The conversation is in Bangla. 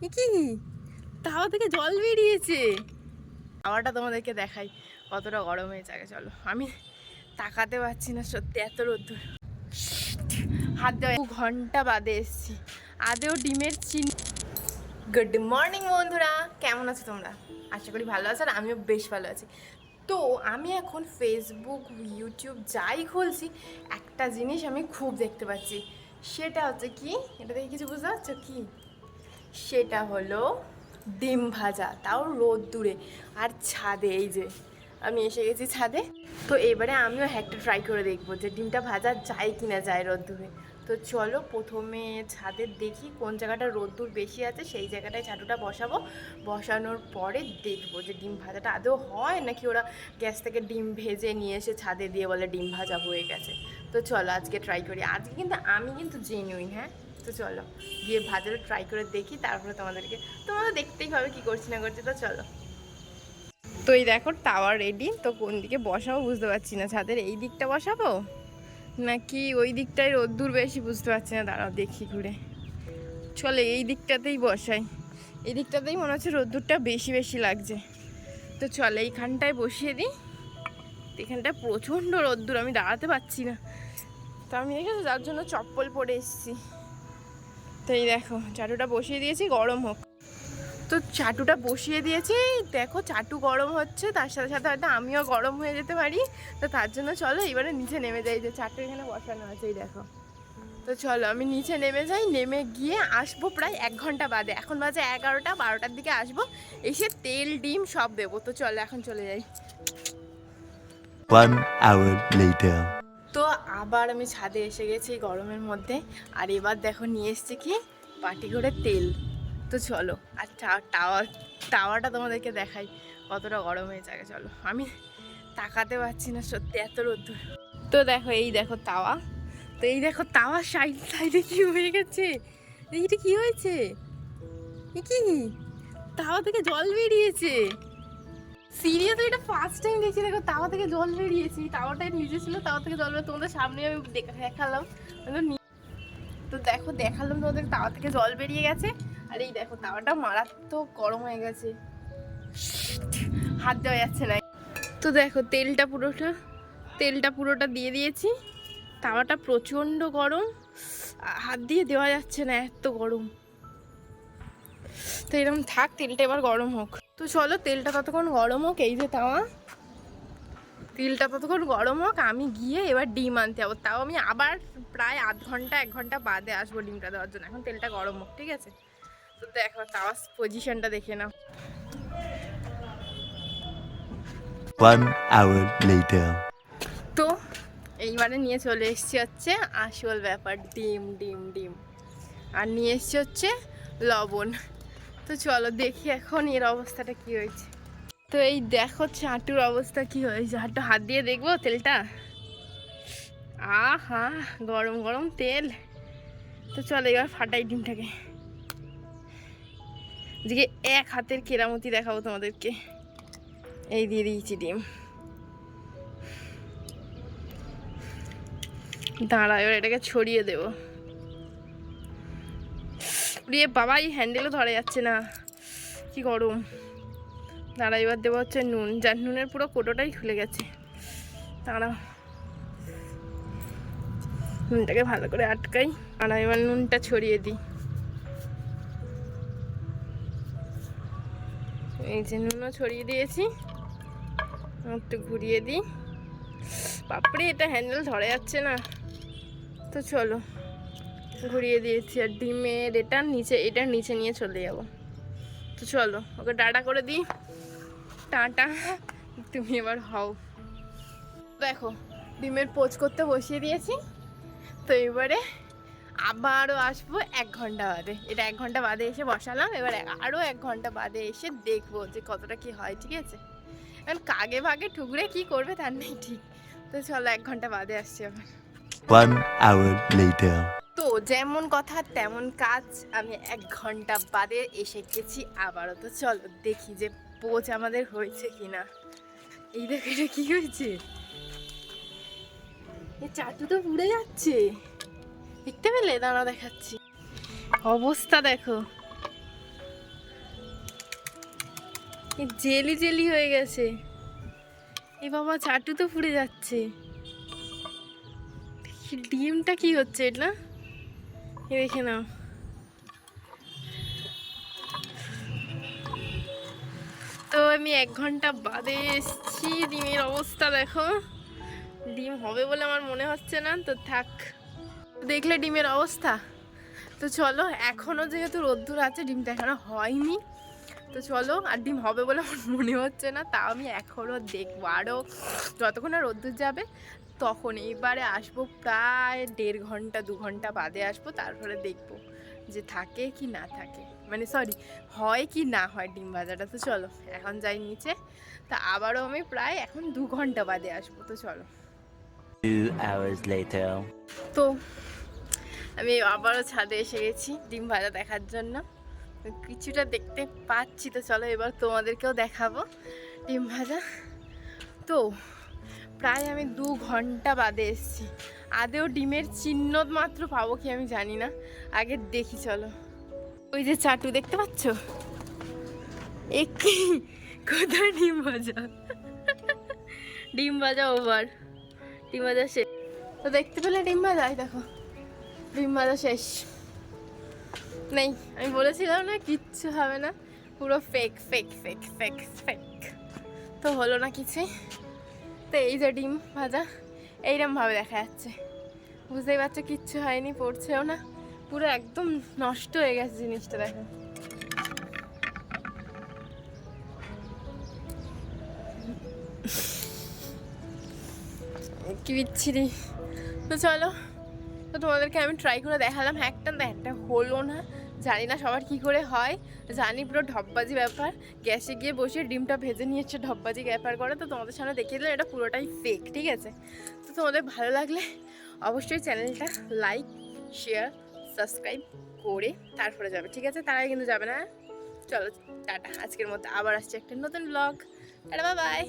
কি? তাওয়া থেকে জল বেরিয়েছে। হাওয়াটা তোমাদেরকে দেখাই, কতটা গরম হয়েছে। আগে চলো, আমি তাকাতে পারছি না সত্যি এত রোদ্দুর। হাত দেওয়া ঘণ্টা বাদে এসছি। আদেও ডিমের চিন। গুড মর্নিং বন্ধুরা, কেমন আছো তোমরা? আশা করি ভালো আছো আর আমিও বেশ ভালো আছি। তো আমি এখন ফেসবুক ইউটিউব যাই খুলছি, একটা জিনিস আমি খুব দেখতে পাচ্ছি। সেটা হচ্ছে কি? এটা দেখে কিছু বুঝতে পারছ কি? সেটা হলো ডিম ভাজা, তাও রোদ দূরে। আর ছাদে, এই যে, আমি এসে গেছি ছাদে। তো এবারে আমিও একটা ট্রাই করে দেখব যে ডিমটা ভাজা যায় কি না যায় রোদ্দুরে তো চলো প্রথমে ছাদের দেখি কোন জায়গাটা রোদ্দুর বেশি আছে, সেই জায়গাটায় ছাতুটা বসাবো। বসানোর পরে দেখব যে ডিম ভাজাটা আদৌ হয় নাকি ওরা গ্যাস থেকে ডিম ভেজে নিয়ে এসে ছাদে দিয়ে বলে ডিম ভাজা হয়ে গেছে। তো চলো আজকে ট্রাই করি। আজকে কিন্তু আমি কিন্তু জেনুইন হ্যাঁ? তো চলো, গিয়ে ভাজাটা ট্রাই করে দেখি, তারপরে তোমাদেরকে, তোমরা দেখতেই হবে কি করছি না করছি, তো চলো। তো এই দেখো টাওয়ার রেডি তো কোন দিকে বসাবো বুঝতে পারছি না, ছাদের এই দিকটা বসাবো? নাকি ওই দিকটায় রোদ্দুর বেশি বুঝতে পারছি না, দাঁড়াও দেখি ঘুরে। চলে, এই দিকটাতেই বসাই। এই দিকটাতেই মনে হচ্ছে রোদ্দুরটা বেশি বেশি লাগছে। তো চলে, এইখানটায় বসিয়ে দিই। এখানটায় প্রচণ্ড রোদ্দুর, আমি দাঁড়াতে পারছি না। তো আমি দেখেছ যার জন্য চপ্পল পরে এসেছি। তো এই দেখো, চাটুটা বসিয়ে দিয়েছি, গরম হোক। তো চাটুটা বসিয়ে দিয়েছি, দেখো চাটু গরম হচ্ছে, তার সাথে সাথে হয়তো আমিও গরম হয়ে যেতে পারি। তো তার জন্য চলো এবারে নিচে নেমে যাই, যে চাটু এখানে বসানো আছে, এই দেখো। তো চলো আমি নিচে নেমে যাই, নেমে গিয়ে আসব প্রায় এক ঘণ্টা বাদে। এখন বাজে এগারোটা, বারোটার দিকে আসব, এসে তেল, ডিম সব দেবো। তো চলো এখন চলে যাই। One hour later. তো আবার আমি ছাদে এসে গেছি গরমের মধ্যে। আর এবার দেখো নিয়ে এসছে কি? পাটি করে তেল। তো চলো, আর টাওয়ার টাওয়াটা তোমাদেরকে দেখাই, কতটা গরম হয়েছে। আগে চলো, আমি তাকাতে পারছি না সত্যি এত রোদ্দুর। তো দেখো, এই দেখো তাওয়া। তো এই দেখো তাওয়ার সাইড সাইডে কি হয়ে গেছে? এইটা কি হয়েছে? কি? তাওয়া থেকে জল বেরিয়েছে। সিরিয়াস এটা ফার্স্ট টাইম দেখছি, দেখো তাওয়া থেকে জল বেরিয়েছে এই তাওয়াটা নিচে ছিল তাওয়া থেকে জল বেরিয়ে তোমাদের সামনে আমি দেখা দেখালাম। তো দেখো, দেখালাম তোমাদের তাওয়া থেকে জল বেরিয়ে গেছে। আর এই দেখো, তাওয়াটা মারাত্মক গরম হয়ে গেছে। হাত দেওয়া যাচ্ছে না। তো দেখো, তেলটা পুরোটা তেলটা পুরোটা দিয়ে দিয়েছি। তাওয়াটা প্রচণ্ড গরম। হাত দিয়ে দেওয়া যাচ্ছে না এত গরম। তো এরকম থাক তেলটা এবার গরম হোক। তো চলো তেলটা ততক্ষণ গরম হোক এই যে তাওয়া। তেলটা ততক্ষণ গরম হোক আমি গিয়ে এবার ডিম আনতে যাব। তাও আমি আবার প্রায় আধ ঘণ্টা এক ঘণ্টা বাদে আসব ডিমটা দেওয়ার জন্য। এখন তেলটা গরম হোক ঠিক আছে? তো দেখো তাওয়া পজিশনটা দেখে নাও. তো এইবারে নিয়ে চলে এসছি হচ্ছে আসল ব্যাপার ডিম ডিম ডিম। আর নিয়ে এসছি হচ্ছে লবণ। তো চলো দেখি এখন এর অবস্থাটা কি হয়েছে। তো এই দেখো চাটুর অবস্থা কি হয়েছে। হাঁটু হাত দিয়ে দেখব তেলটা? আহা, গরম গরম তেল। তো চলো এবার ফাটাই ডিমটাকে। আজকে এক হাতের কেরামতি দেখাবো তোমাদেরকে। এই দিয়ে দিয়েছি ডিম। দাঁড়া এবার এটাকে ছড়িয়ে দেব। রে বাবা এই হ্যান্ডেলও ধরা যাচ্ছে না। কি গরম। দাঁড়া, এবার দেবো হচ্ছে নুন। যার নুনের পুরো কোটোটাই খুলে গেছে। দাঁড়া নুনটাকে ভালো করে আটকাই। আর এবার নুনটা ছড়িয়ে দিই। এই যে নুনও ছড়িয়ে দিয়েছি। একটু ঘুরিয়ে দিই। বাপরে, এটা হ্যান্ডেল ধরা যাচ্ছে না। তো চলো। ঘুরিয়ে দিয়েছি আর ডিমের এটা নিচে, এটার নিচে নিয়ে চলে যাব। তো চলো, ওকে ডাটা করে দিই। টাটা, তুমি এবার হও। দেখো, ডিমের পোচ করতে বসিয়ে দিয়েছি। তো এবারে আবারও আসব এক ঘণ্টা বাদে। এটা এক ঘণ্টা বাদে এসে বসালাম, এবার আরও এক ঘণ্টা বাদে এসে দেখব যে কতটা কি হয়, ঠিক আছে? এখন কাগে ভাগে ঠুকরে কি করবে তার নেই ঠিক। তো চলো, এক ঘণ্টা বাদে আসছি আবার। One hour later. যেমন কথা, তেমন কাজ। আমি এক ঘণ্টা বাদে এসে গেছি, আবারও তো চলো দেখি যে পোচ আমাদের হয়েছে কিনা। এই দেখো এটা কি হয়েছে? এই চাটু তো পুড়ে যাচ্ছে। দেখতে পেলে? দাঁড়া দেখাচ্ছি। অবস্থা দেখো। জেলি জেলি হয়ে গেছে। এ বাবা, চাটু তো পুড়ে যাচ্ছে। ডিমটা কি হচ্ছে, এটা? এ দেখে নাও তো আমি এক ঘণ্টা বাদে এসছি ডিমের অবস্থা দেখো। ডিম হবে বলে আমার মনে হচ্ছে না, তো থাক। দেখলে ডিমের অবস্থা? তো চলো এখনও যেহেতু রোদ্দুর আছে, ডিমটা এখনও হয়নি। তো চলো আর ডিম হবে বলে আমার মনে হচ্ছে না তাও আমি এখনও দেখব। আরও যতক্ষণ না রোদ্দুর যাবে তখন এইবারে আসব প্রায় দেড় ঘণ্টা দু ঘণ্টা বাদে আসব তারপরে দেখব যে থাকে কি না থাকে। মানে সরি হয় কি না হয় ডিম ভাজাটা। তো চলো এখন যাই নিচে তা আবারও আমি প্রায় এখন দু ঘণ্টা বাদে আসব তো চলো। তো আমি আবারও ছাদে এসে গেছি ডিম ভাজা দেখার জন্য। কিছুটা দেখতে পাচ্ছি তো চলো এবার তোমাদেরকেও দেখাবো। ডিম ভাজা। তো প্রায় আমি দু ঘণ্টা বাদে এসেছি। আদেও ডিমের চিহ্ন মাত্র পাবো কি আমি জানি না। আগে দেখি চলো। ওই যে চাটু, দেখতে পাচ্ছ? একই কোথায় ডিম ভাজা? ডিম ভাজা ওভার ডিম ভাজা শেষ। তো দেখতে পেলে ডিম ভাজা? দেখো। ডিম ভাজা শেষ। নেই। আমি বলেছিলাম না, কিচ্ছু হবে না। পুরো fake fake fake fake fake তো হলো না কিছুই তো এই যে ডিম ভাজা এইরকম ভাবে দেখা যাচ্ছে। বুঝতেই পারছ, কিচ্ছু হয়নি, পড়ছেও না। পুরো একদম নষ্ট হয়ে গেছে জিনিসটা, দেখো। কি বিচ্ছিরি। তো চলো তো তোমাদেরকে আমি ট্রাই করে দেখালাম, একটা না একটা হলো না। জানি না সবার কি করে হয়, জানি পুরো ঢপবাজি ব্যাপার। গ্যাসে গিয়ে বসে ডিমটা ভেজে নিয়েছে ঢপবাজি ব্যাপার করে। তো তোমাদের সামনে দেখিয়ে দিলাম, এটা পুরোটাই ফেক ঠিক আছে? তো তোমাদের ভালো লাগলে অবশ্যই চ্যানেলটা লাইক শেয়ার সাবস্ক্রাইব করে তারপরে যাবে, ঠিক আছে? তার আগে কিন্তু যাবে না। চলো, টাটা। আজকের মতো আবার আসছে একটা নতুন ব্লগ টাটা বাই